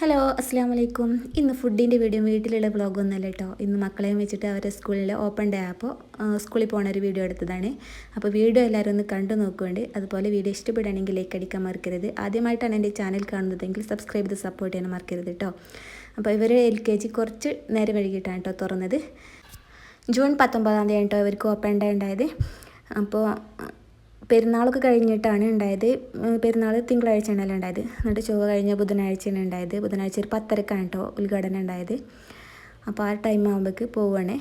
Hello അസ്സാം വലൈക്കും ഇന്ന് ഫുഡിന്റെ വീഡിയോ വീട്ടിലുള്ള ബ്ലോഗ് ഒന്നല്ല കേട്ടോ ഇന്ന് മക്കളെയും വെച്ചിട്ട് അവരെ സ്കൂളിൽ ഓപ്പൺ ഡേ അപ്പോൾ സ്കൂളിൽ പോകുന്ന ഒരു വീഡിയോ എടുത്തതാണ്. അപ്പോൾ വീഡിയോ എല്ലാവരും ഒന്ന് കണ്ടു നോക്കുന്നുണ്ട് അതുപോലെ വീഡിയോ ഇഷ്ടപ്പെടുകയാണെങ്കിൽ ലൈക്ക് അടിക്കാൻ മറക്കരുത്. ആദ്യമായിട്ടാണ് എന്റെ ചാനൽ കാണുന്നതെങ്കിൽ സബ്സ്ക്രൈബ് ചെയ്ത് സപ്പോർട്ട് ചെയ്യാൻ മറക്കരുത് കേട്ടോ അപ്പോൾ ഇവർ എൽ കെ ജി കുറച്ച് നേരം വൈകിട്ടാണ് കേട്ടോ തുറന്നത്. ജൂൺ പത്തൊമ്പതാം തീയതി കേട്ടോ ഇവർക്ക് ഓപ്പൺ ഡേ ഉണ്ടായത്. അപ്പോൾ പെരുന്നാളൊക്കെ കഴിഞ്ഞിട്ടാണ് ഉണ്ടായത്. പെരുന്നാൾ തിങ്കളാഴ്ചയാണല്ലോ ഉണ്ടായത്. എന്നിട്ട് ചൊവ്വ കഴിഞ്ഞ ബുധനാഴ്ചയാണ് ഉണ്ടായത്. ബുധനാഴ്ച ഒരു പത്തരക്കാണ് കേട്ടോ ഉദ്ഘാടനം ഉണ്ടായത്. അപ്പോൾ ആ ടൈം ആകുമ്പോഴേക്ക് പോവുകയാണേ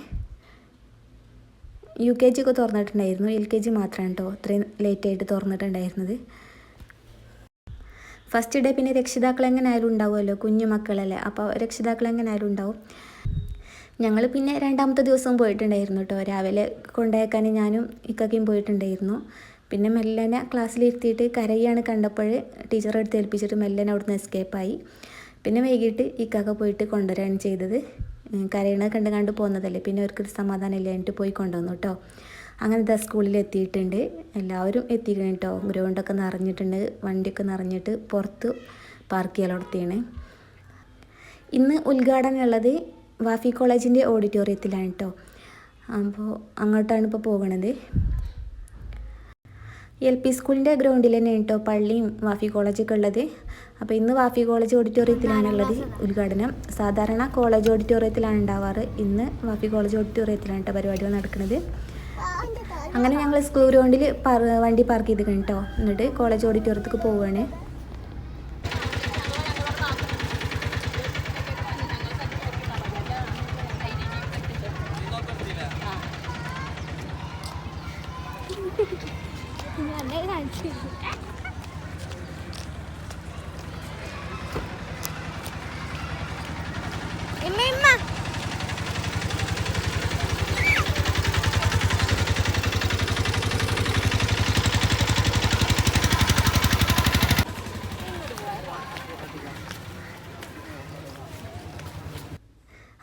യു കെ ജി ഒക്കെ തുറന്നിട്ടുണ്ടായിരുന്നു. എൽ കെ ജി മാത്രമാണ് കേട്ടോ ഇത്രയും ലേറ്റായിട്ട് തുറന്നിട്ടുണ്ടായിരുന്നത്. ഫസ്റ്റ് ഡേ പിന്നെ രക്ഷിതാക്കൾ എങ്ങനെ ആയാലും ഉണ്ടാവുമല്ലോ കുഞ്ഞു മക്കളല്ലേ. അപ്പോൾ രക്ഷിതാക്കൾ എങ്ങനെ ആയാലും ഉണ്ടാവും. ഞങ്ങൾ പിന്നെ രണ്ടാമത്തെ ദിവസം പോയിട്ടുണ്ടായിരുന്നു കേട്ടോ. രാവിലെ കൊണ്ടേക്കാൻ ഞാനും ഇക്കക്കയും പോയിട്ടുണ്ടായിരുന്നു. പിന്നെ മെല്ലനെ ക്ലാസ്സിലിരുത്തിയിട്ട് കരയാണ് കണ്ടപ്പോൾ ടീച്ചറെ അടുത്ത് ഏൽപ്പിച്ചിട്ട് മെല്ലനെ അവിടുന്ന് എസ്കേപ്പായി പിന്നെ വൈകിട്ട് ഇക്കാക്ക പോയിട്ട് കൊണ്ടുവരാണ് ചെയ്തത്. കരയണത് കണ്ട് കണ്ട് പോകുന്നതല്ലേ പിന്നെ അവർക്കൊരു സമാധാനം ഇല്ല എന്നിട്ട് പോയി കൊണ്ടുവന്നു കേട്ടോ അങ്ങനെ ദാ സ്കൂളിൽ എത്തിയിട്ടുണ്ട്. എല്ലാവരും എത്തിക്കണം കേട്ടോ ഗ്രൗണ്ടൊക്കെ നിറഞ്ഞിട്ടുണ്ട്. വണ്ടിയൊക്കെ നിറഞ്ഞിട്ട് പുറത്ത് പാർക്ക് ചെയ്യലോടത്തിയാണ് ഇന്ന് ഉദ്ഘാടനം ഉള്ളത് വാഫി കോളേജിന്റെ ഓഡിറ്റോറിയത്തിലാണ് കേട്ടോ അപ്പോൾ അങ്ങോട്ടാണ് ഇപ്പോൾ പോകണത്. എൽ പി സ്കൂളിന്റെ ഗ്രൗണ്ടിൽ തന്നെ കേട്ടോ പള്ളിയും വാഫി കോളേജൊക്കെ ഉള്ളത്. അപ്പോൾ ഇന്ന് വാഫി കോളേജ് ഓഡിറ്റോറിയത്തിലാണുള്ളത് ഉദ്ഘാടനം. സാധാരണ കോളേജ് ഓഡിറ്റോറിയത്തിലാണ് ഉണ്ടാവാറ്. ഇന്ന് വാഫി കോളേജ് ഓഡിറ്റോറിയത്തിലാണ് കേട്ടോ പരിപാടികൾ നടക്കുന്നത്. അങ്ങനെ ഞങ്ങൾ സ്കൂൾ ഗ്രൗണ്ടിൽ വണ്ടി പാർക്ക് ചെയ്ത് കേട്ടോ എന്നിട്ട് കോളേജ് ഓഡിറ്റോറിയത്തേക്ക് പോവുകയാണ് Nhà máy.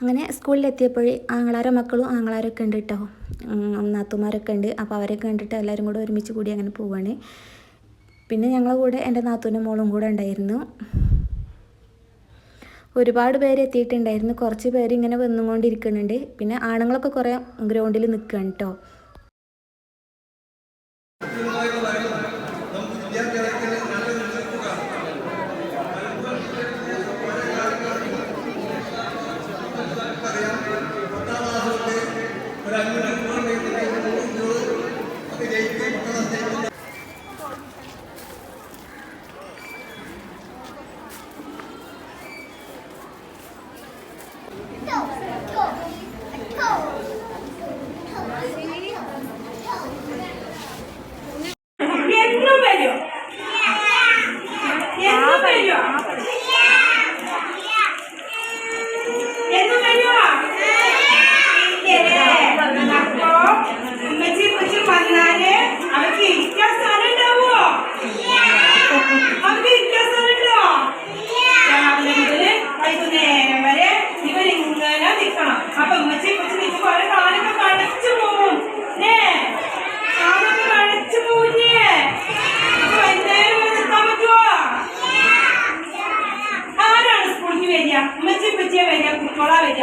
അങ്ങനെ സ്കൂളിലെത്തിയപ്പോൾ ആങ്ങളാരോ മക്കളും ആങ്ങളാരൊക്കെ ഉണ്ട് കേട്ടോ നാത്തുമാരൊക്കെ ഉണ്ട്. അപ്പോൾ അവരെ കണ്ടിട്ട് എല്ലാവരും കൂടെ ഒരുമിച്ച് കൂടി അങ്ങനെ പോവാണ്. പിന്നെ ഞങ്ങളെ കൂടെ എന്റെ നാത്തൂന്റെ മോളും കൂടെ ഉണ്ടായിരുന്നു. ഒരുപാട് പേര് എത്തിയിട്ടുണ്ടായിരുന്നു. കുറച്ച് പേര് ഇങ്ങനെ വന്നുകൊണ്ടിരിക്കുന്നുണ്ട്. പിന്നെ ആണുങ്ങളൊക്കെ കുറേ ഗ്രൗണ്ടിൽ നിൽക്കുകയാണ് കേട്ടോ അപ്പൊ ഉമ്മച്ചി ഉമ്മച്ചി നിൽക്കുമ്പോ അവരെ കാലൊക്കെ കഴച്ചു പോവും. ഏ കാലൊക്കെ കഴച്ചു പോവില്ലേ വൈകുന്നേരം വരെ നിൽക്കാൻ പറ്റുമോ ആരാണ് സ്കൂളിൽ വരിക? ഉമ്മച്ചി ഉമ്മച്ചിയെ വരിക?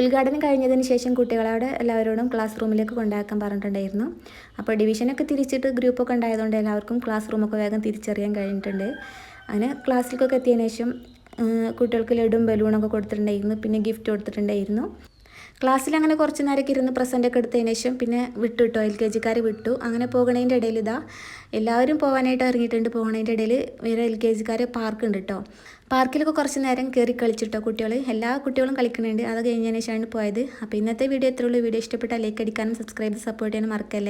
ഉദ്ഘാടനം കഴിഞ്ഞതിന് ശേഷം കുട്ടികളോട് എല്ലാവരോടും ക്ലാസ് റൂമിലേക്ക് കൊണ്ടാക്കാൻ പറഞ്ഞിട്ടുണ്ടായിരുന്നു. അപ്പോൾ ഡിവിഷനൊക്കെ തിരിച്ചിട്ട് ഗ്രൂപ്പൊക്കെ ഉണ്ടായതുകൊണ്ട് എല്ലാവർക്കും ക്ലാസ് റൂമൊക്കെ വേഗം തിരിച്ചറിയാൻ കഴിഞ്ഞിട്ടുണ്ട്. അങ്ങനെ ക്ലാസ്സിലേക്കൊക്കെ എത്തിയതിനു ശേഷം കുട്ടികൾക്ക് ലഡും ബലൂണൊക്കെ കൊടുത്തിട്ടുണ്ടായിരുന്നു. പിന്നെ ഗിഫ്റ്റ് കൊടുത്തിട്ടുണ്ടായിരുന്നു. ക്ലാസ്സിൽ അങ്ങനെ കുറച്ച് നേരമൊക്കെ ഇരുന്ന് പ്രസന്റ് ഒക്കെ എടുത്തതിന് ശേഷം പിന്നെ വിട്ടു കേട്ടോ എൽ കെ ജിക്കാർ വിട്ടു. അങ്ങനെ പോകണതിന്റെ ഇടയിൽ ഇതാ എല്ലാവരും പോകാനായിട്ട് ഇറങ്ങിയിട്ടുണ്ട്. പോകണതിന്റെ ഇടയിൽ വേറെ എൽ കെ ജിക്കാർ പാർക്ക് ഉണ്ട് കേട്ടോ പാർക്കിലൊക്കെ കുറച്ച് നേരം കയറി കളിച്ചിട്ടോ കുട്ടികൾ എല്ലാ കുട്ടികളും കളിക്കുന്നുണ്ട് അത് കഴിഞ്ഞതിന് ശേഷമാണ് പോയത്. അപ്പോൾ ഇന്നത്തെ വീഡിയോ എത്രയുള്ളൂ വീഡിയോ ഇഷ്ടപ്പെട്ടാൽ ലൈക്ക് അടിക്കാനും സബ്സ്ക്രൈബ് സപ്പോർട്ട് ചെയ്യാനും മറക്കല്ലേ?